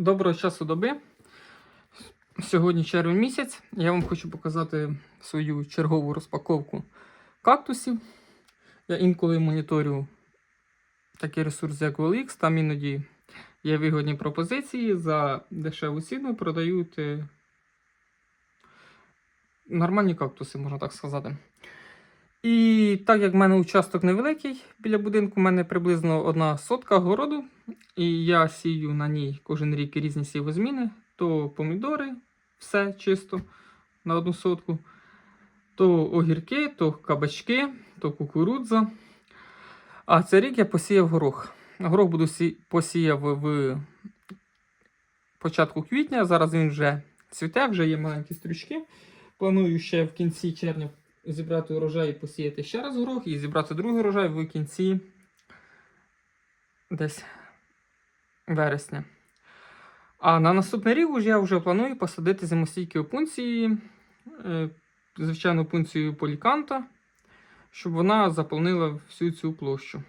Доброго часу доби. Сьогодні червень місяць. Я вам хочу показати свою чергову розпаковку кактусів. Я інколи моніторю такий ресурс, як OLX. Там іноді є вигодні пропозиції за дешеву ціну продають е, нормальні кактуси, можна так сказати. І так як в мене участок невеликий біля будинку, в мене приблизно одна сотка городу. І я сію на ній кожен рік різні сівозміни. То помідори, все чисто на одну сотку, то огірки, то кабачки, то кукурудза. А цей рік я посіяв горох. Горох буду сі... посіяв в початку квітня. Зараз він вже цвіте, вже є маленькі стрючки. Планую ще в кінці червня зібрати урожай і посіяти ще раз горох, і зібрати другий урожай в кінці десь вересня. А на наступний рік я вже планую посадити зимостійкі опунції, е, звичайно, опунцію поліканта, щоб вона заповнила всю цю площу.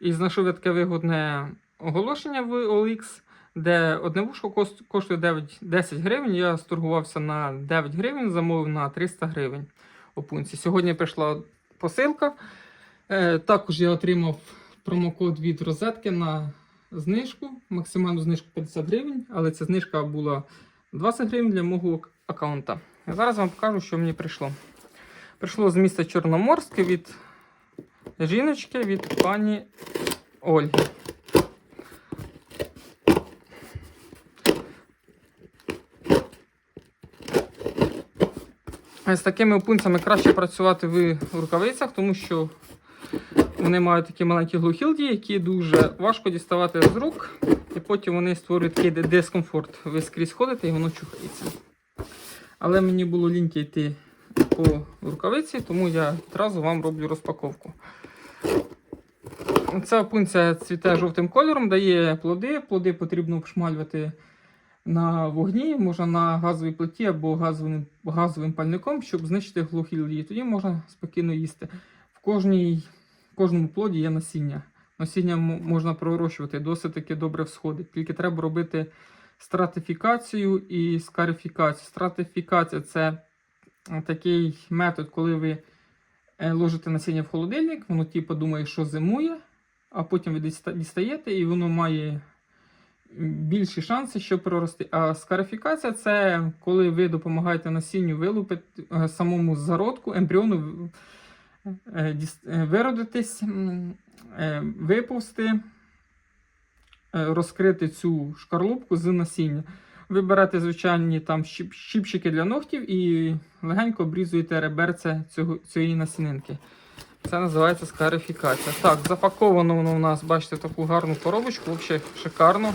І знайшов я таке вигодне оголошення в OLX, де одне вушко коштує 9, 10 гривень. Я сторгувався на 9 гривень, замовив на 300 гривень опунції. Сьогодні прийшла посилка. Е, також я отримав промокод від розетки на знижку, максимальну знижку 50 гривень, але ця знижка була 20 гривень для мого аккаунта. Зараз вам покажу, що мені прийшло. Прийшло з міста Чорноморське від жіночки, від пані Ольги. З такими опунцями краще працювати в рукавицях, тому що вони мають такі маленькі глухілді, які дуже важко діставати з рук, і потім вони створюють такий дискомфорт. Ви скрізь ходите і воно чухається. Але мені було ліньки йти по рукавиці, тому я одразу вам роблю розпаковку. Ця опунця цвіте жовтим кольором, дає плоди. Плоди потрібно обшмалювати на вогні, можна на газовій плиті або газовим, газовим пальником, щоб знищити глухілді. Тоді можна спокійно їсти. В кожній в кожному плоді є насіння. Насіння можна пророщувати, досить таки добре всходить. Тільки треба робити стратифікацію і скарифікацію. Стратифікація це такий метод, коли ви е, ложите насіння в холодильник, воно типу думає, що зимує, а потім ви дістаєте, і воно має більші шанси, що прорости. А скарифікація це коли ви допомагаєте насінню вилупити е, самому зародку, ембріону е, е, виродитись, е, розкрити цю шкарлупку з насіння. Ви берете звичайні там щіп- щіпчики для ногтів і легенько обрізуєте реберце цього, цієї насінинки. Це називається скарифікація. Так, запаковано воно у нас, бачите, таку гарну коробочку, взагалі шикарно.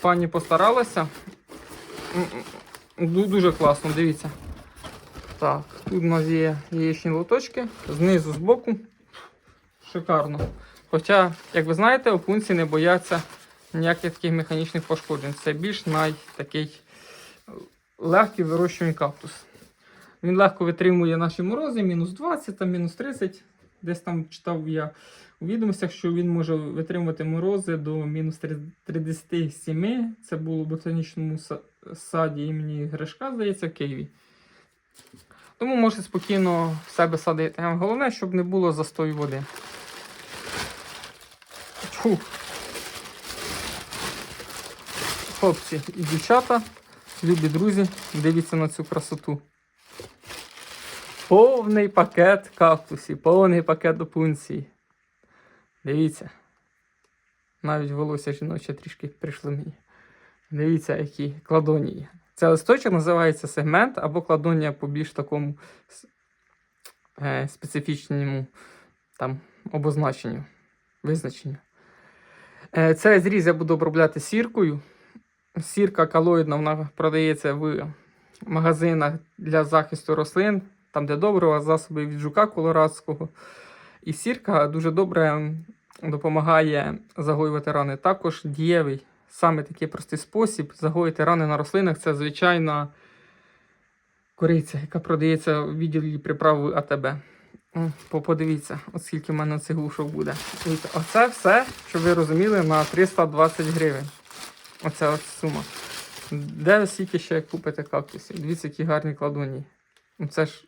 Пані постаралася. Дуже класно, дивіться. Так, тут у нас є яєчні лоточки, знизу, збоку. Шикарно. Хоча, як ви знаєте, опунці не бояться ніяких таких механічних пошкоджень. Це більш най такий легкий вирощуваний кактус. Він легко витримує наші морози, мінус 20, там, мінус 30. Десь там читав я у відомостях, що він може витримувати морози до мінус 37. Це було в ботанічному саді імені Гришка, здається, в Києві. Тому можете спокійно в себе садити. Головне, щоб не було застою води. Фу. Хлопці і дівчата, любі друзі, дивіться на цю красоту. Повний пакет кактусів, повний пакет опунцій. Дивіться. Навіть волосся жіноче трішки прийшло мені. Дивіться, які кладонії. Це листочок називається сегмент або кладонія по більш такому е, специфічному там, обозначенню, визначенню. Е, цей зріз я буду обробляти сіркою. Сірка калоїдна, вона продається в магазинах для захисту рослин, там, де добрива, засоби від жука колорадського. І сірка дуже добре допомагає загоювати рани. Також дієвий, саме такий простий спосіб загоїти рани на рослинах це звичайна кориця, яка продається у відділі приправи АТБ. Подивіться, от скільки в мене цих глушок буде. Оце все, щоб ви розуміли, на 320 гривень. Оця от сума. Де скільки ще купите кактусів? Дивіться, які гарні кладоні. Ну це ж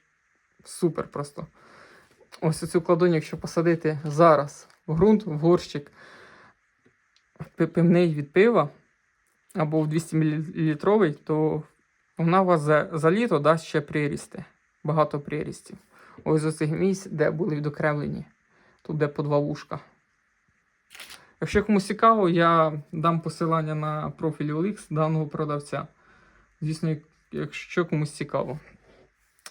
супер просто. Ось цю кладоню, якщо посадити зараз в ґрунт, в горщик пивний від пива або в 200 мл, то вона у вас за, за літо дасть ще прирісти. Багато прирістів. Ось з оцих місць, де були відокремлені. Тут де по два вушка. Якщо комусь цікаво, я дам посилання на профіль OLX даного продавця. Звісно, якщо комусь цікаво.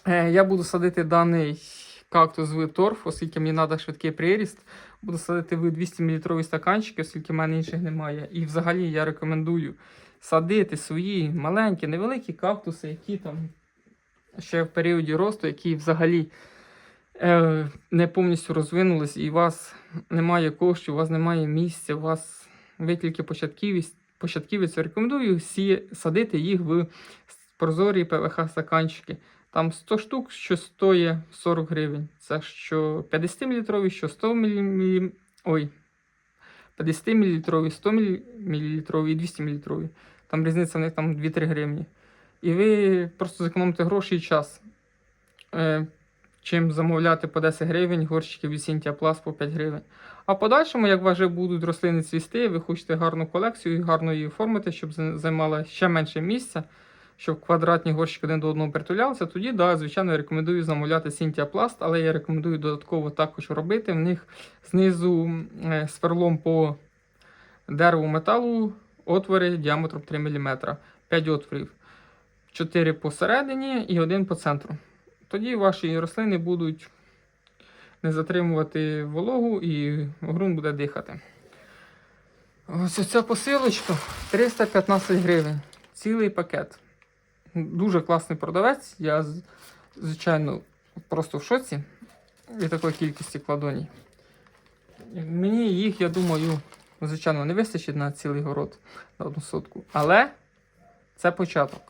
Е, я буду садити даний кактус в торф, оскільки мені треба швидкий приріст. Буду садити в 200 мл стаканчики, оскільки в мене інших немає. І взагалі я рекомендую садити свої маленькі, невеликі кактуси, які там ще в періоді росту, які взагалі е, не повністю розвинулись, і у вас немає коштів, у вас немає місця, у вас ви тільки початківець, початківець рекомендую сі, садити їх в прозорі ПВХ стаканчики. Там 100 штук, що стоїть 40 гривень. Це що 50 мл, що 100 мл. Ой. 50 мл, 100 мл і 200 мл. Там різниця в них там 2-3 гривні. І ви просто зекономите гроші і час. Е, чим замовляти по 10 гривень, горщики від Сінтія Плас по 5 гривень. А подальшому, як вже будуть рослини цвісти, ви хочете гарну колекцію і гарно її оформити, щоб за- займала ще менше місця, щоб квадратні горщики один до одного притулялися, тоді, да, звичайно, я рекомендую замовляти Сінтія Пласт, але я рекомендую додатково також робити. В них знизу е, сверлом по дереву металу отвори діаметром 3 мм. 5 отворів. 4 посередині і один по центру. Тоді ваші рослини будуть не затримувати вологу і ґрунт буде дихати. Ось ця посилочка 315 гривень. Цілий пакет. Дуже класний продавець. Я, звичайно, просто в шоці від такої кількості кладоній. Мені їх, я думаю, звичайно, не вистачить на цілий город на одну сотку. Але це початок.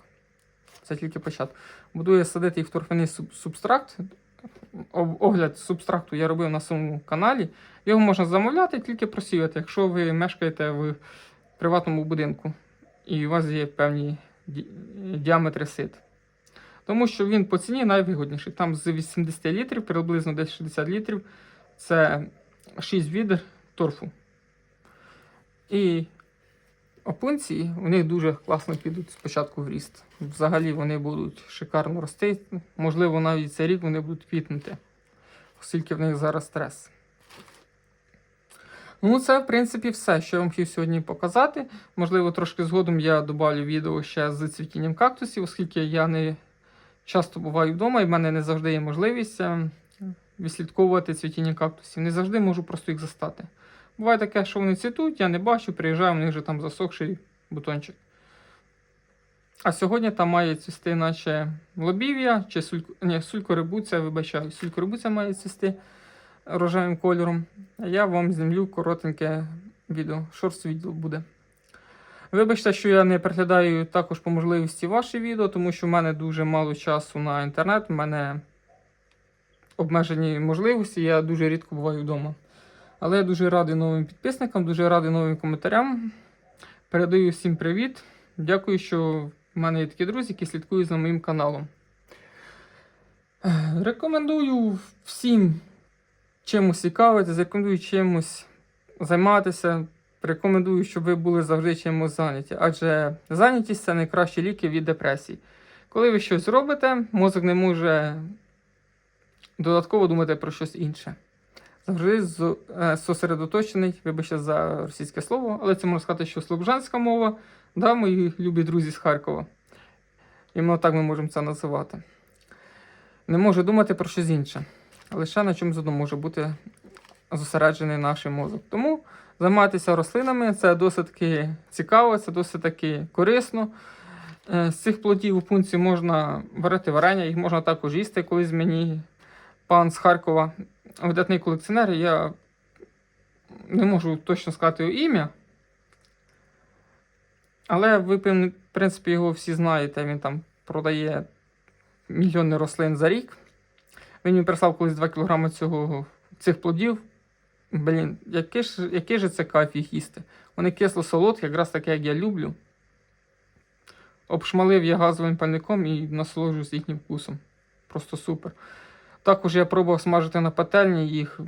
Це тільки початок. Буду я садити їх в торфяний суб- субстракт. Огляд субстракту я робив на своєму каналі. Його можна замовляти, тільки просіяти, якщо ви мешкаєте в приватному будинку і у вас є певні діаметри сит. Тому що він по ціні найвигідніший. Там з 80 літрів, приблизно десь 60 літрів. Це 6 відер торфу. І опунції вони дуже класно підуть спочатку в ріст. Взагалі вони будуть шикарно рости. Можливо, навіть цей рік вони будуть квітнути, оскільки в них зараз стрес. Ну, це, в принципі, все, що я вам хотів сьогодні показати. Можливо, трошки згодом я додавлю відео ще з цвітінням кактусів, оскільки я не часто буваю вдома, і в мене не завжди є можливість е, відслідковувати цвітіння кактусів. Не завжди можу просто їх застати. Буває таке, що вони цвітуть, я не бачу, приїжджаю, в них вже там засохший бутончик. А сьогодні там має цвісти наче лобів'я чи сулько... Ні, сулькорибуця, вибачаю, сулькорибуця має цвісти рожевим кольором. Я вам знімлю коротеньке відео, шорт відео буде. Вибачте, що я не переглядаю також по можливості ваші відео, тому що в мене дуже мало часу на інтернет, в мене обмежені можливості, я дуже рідко буваю вдома. Але я дуже радий новим підписникам, дуже радий новим коментарям. Передаю всім привіт. Дякую, що в мене є такі друзі, які слідкують за моїм каналом. Рекомендую всім чимось цікавитися, рекомендую чимось займатися. Рекомендую, щоб ви були завжди чимось зайняті, адже зайнятість це найкращі ліки від депресії. Коли ви щось робите, мозок не може додатково думати про щось інше. Завжди е, зосередоточений, вибачте за російське слово, але це можна сказати, що слобожанська мова, да, мої любі друзі з Харкова. Іменно так ми можемо це називати. Не може думати про щось інше. Лише на чомусь одному може бути зосереджений наш мозок. Тому займатися рослинами це досить цікаво, це досить таки корисно. Е, З цих плодів у пункті можна варити варення, їх можна також їсти. Колись мені пан з Харкова, видатний колекціонер, я не можу точно сказати його ім'я. Але ви, в принципі, його всі знаєте, він там продає мільйони рослин за рік. Він мені прислав колись 2 кг цього, цих плодів. Блін, який ж, який же це кайф їх їсти? Вони кисло-солодкі, якраз таке, як я люблю. Обшмалив я газовим пальником і насолоджуюсь їхнім вкусом. Просто супер. Також я пробував смажити на пательні їх.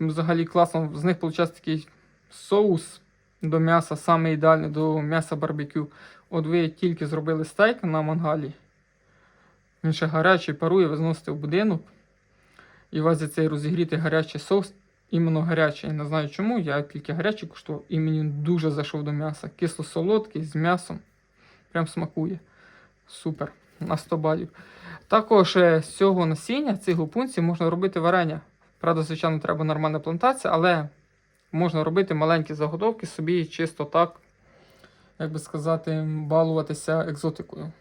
Взагалі класно. З них виходить такий соус до м'яса, саме ідеальний до м'яса барбекю. От ви тільки зробили стейк на мангалі. Він ще гарячий парує, ви зносите в будинок. І у вас є цей розігрітий гарячий соус, іменно гарячий. Не знаю чому, я тільки гарячий куштував, і мені дуже зайшов до м'яса. Кисло-солодкий з м'ясом. Прям смакує. Супер. На 100 балів. Також е, з цього насіння, цих гупунців, можна робити варення. Правда, звичайно, треба нормальна плантація, але можна робити маленькі заготовки собі чисто так, як би сказати, балуватися екзотикою.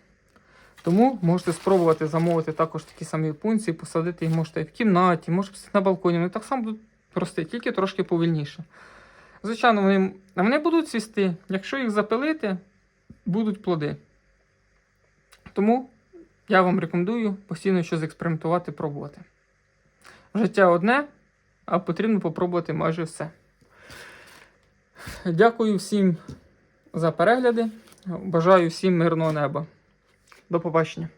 Тому можете спробувати замовити також такі самі пункції, посадити їх можете і в кімнаті, може посадити на балконі. Вони так само будуть рости, тільки трошки повільніше. Звичайно, вони, вони будуть цвісти. Якщо їх запилити, будуть плоди. Тому я вам рекомендую постійно щось експериментувати, пробувати. Життя одне, а потрібно попробувати майже все. Дякую всім за перегляди. Бажаю всім мирного неба. До побачення.